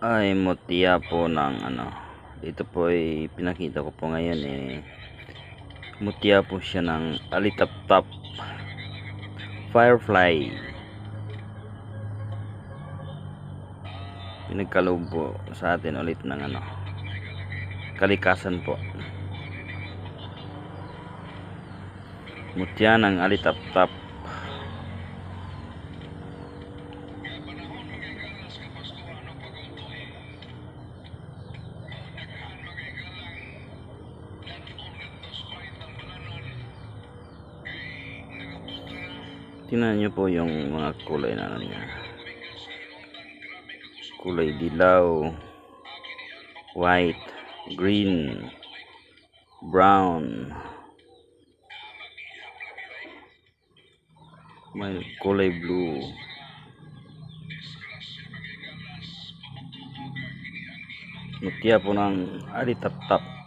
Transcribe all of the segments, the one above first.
ay mutya po ng ano. Dito po ay pinakita ko po ngayon eh. Mutya po siya ng alitap-tap firefly. Pinagkaloob po sa atin ulit ng ano kalikasan po. Mutya ng alitap-tap Tingnan niyo po yung mga kulay na ano niya. Kulay dilaw, white, green, brown. May kulay blue. Mutya po ng alitap-tap.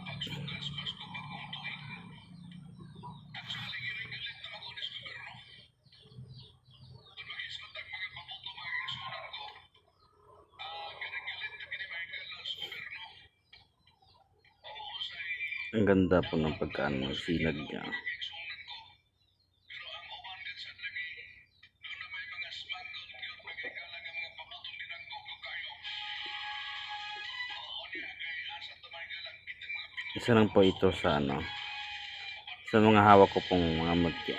Ang ganda po ng pagkaan ng sinag niya. Isa lang po ito sa ano sa mga hawak ko pong mga mutya.